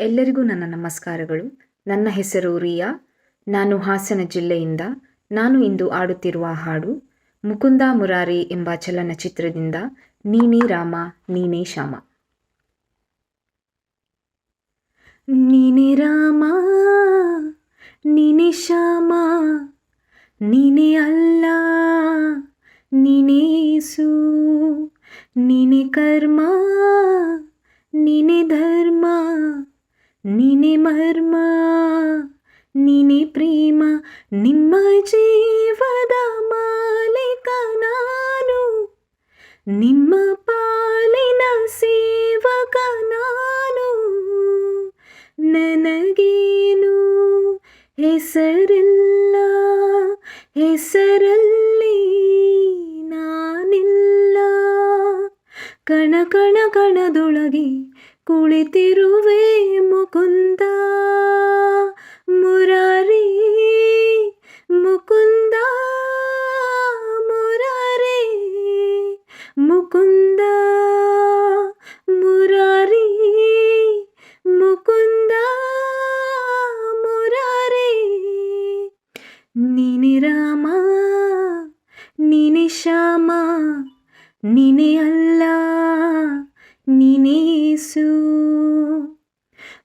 ಎಲ್ಲರಿಗೂ ನನ್ನ ನಮಸ್ಕಾರಗಳು. ನನ್ನ ಹೆಸರು ರಿಯಾ. ನಾನು ಹಾಸನ ಜಿಲ್ಲೆಯಿಂದ. ನಾನು ಇಂದು ಆಡುತ್ತಿರುವ ಹಾಡು, ಮುಕುಂದ ಮುರಾರಿ ಎಂಬ ಚಲನಚಿತ್ರದಿಂದ ನೀನೇ ರಾಮ, ನೀನೇ ಶ್ಯಾಮ. ನೀನೇ ರಾಮ, ನೀನೇ ಶ್ಯಾಮ, ನೀನೇ ಅಲ್ಲ ನೀನೇಸು ನೀನೇ ಕರ್ಮ, ನೀನೇ ಧರ್ಮ. ನೀನೇ ಮರ್ಮ, ನೀನೆ ಪ್ರೇಮ, ನಿಮ್ಮ ಜೀವದ ಮಾಲೀಕ ನಾನು. ನಿಮ್ಮ ಪಾಲಿನ ಸೇವಕ ನಾನು. ನನಗೇನು ಹೆಸರಿಲ್ಲ, ಹೆಸರಲ್ಲಿ ನಾನಿಲ್ಲ. ಕಣ ಕಣ, ಕಣದೊಳಗೆ ಕುಳಿತಿರುವೆ ಮುಕುಂದ ಮುರಾರಿ ಮುಕುಂದ ಮುರಾರಿ ಮುಕುಂದ ಮುರಾರಿ ಮುಕುಂದ ಮುರಾರಿ ನೀನೆ ರಾಮ ನೀನೆ ಶ್ಯಾಮ ನೀನೇ ಅಲ್ಲ ನೀನೇ ಯೇಸು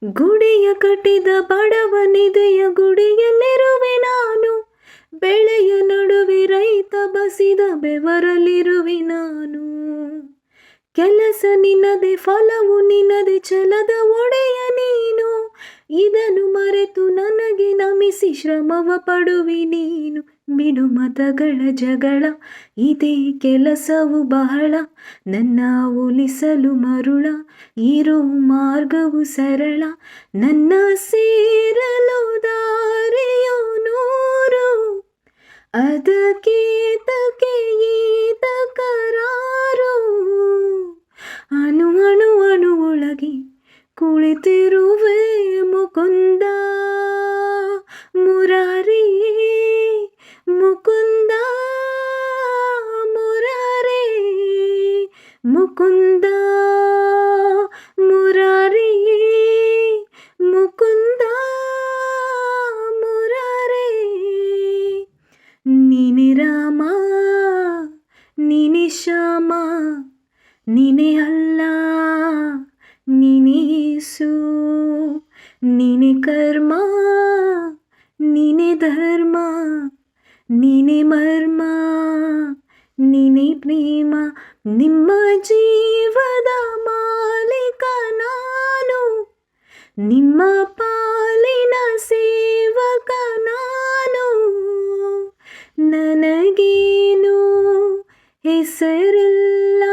ಗುಡಿಯ ಕಟ್ಟಿದ ಬಡವನಿದೆಯ ಗುಡಿಯಲ್ಲಿರುವೆ ನಾನು. ಬೆಳೆಯ ನಡುವೆ ರೈತ ಬಸಿದ ಬೆವರಲ್ಲಿರುವೆ ನಾನು. ಕೆಲಸ ನಿನ್ನದೆ, ಫಲವು ನಿನ್ನದೆ ಚಲದ ಒಡೆಯ ನೀನು. ಇದನ್ನು ಮರೆತು ನನಗೆ ನಮಿಸಿ ಶ್ರಮವ ಪಡುವಿ ನೀನು. ಬಿಡು ಮತಗಳ ಜಗಳ, ಇದೇ ಕೆಲಸವು ಬಹಳ, ನನ್ನ ಒಲಿಸಲು ಮರುಳ, ಇರೋ ಮಾರ್ಗವು ಸರಳ, ನನ್ನ ಸೇರಲು ದಾರಿಯೋ ನೂರು. ಅದಕ್ಕೆ ತಕೆ ಈತ ಕರಾರು. ಅಣು ಅಣು ಅಣು ಒಳಗೆ ಕುಳಿತಿರುವೆ ಮುಕುಂದ ನೀನೇ ಅಲ್ಲ ನೀನೇಸು ನೀನೆ ಕರ್ಮ ನೀನೇ ಧರ್ಮ ನೀನೆ ಮರ್ಮ ನೀನೇ ಪ್ರೇಮ. ನಿಮ್ಮ ಜೀವದ ಮಾಲೀಕ ನಾನು, ನಿಮ್ಮ ಪಾಲಿನ ಸೇವಕ ನಾನು. ನನಗೇನು ಹೆಸರಿಲ್ಲ.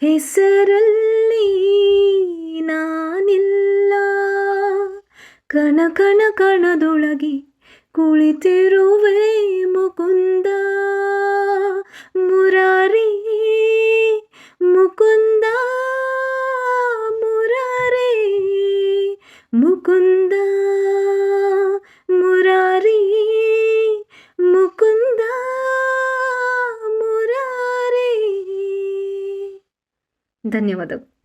ಹೆಸರಲ್ಲಿ ನಾನಿಲ್ಲ. ಕಣ ಕಣ ಕಣದೊಳಗೆ ಕುಳಿತಿರುವೆ ಮುಕುಂದ. ಮುರಾರಿ ಮುಕುಂದ ಮುರಾರಿ ಮುಕುಂದ. ಮುರಾರಿ ಧನ್ಯವಾದಗಳು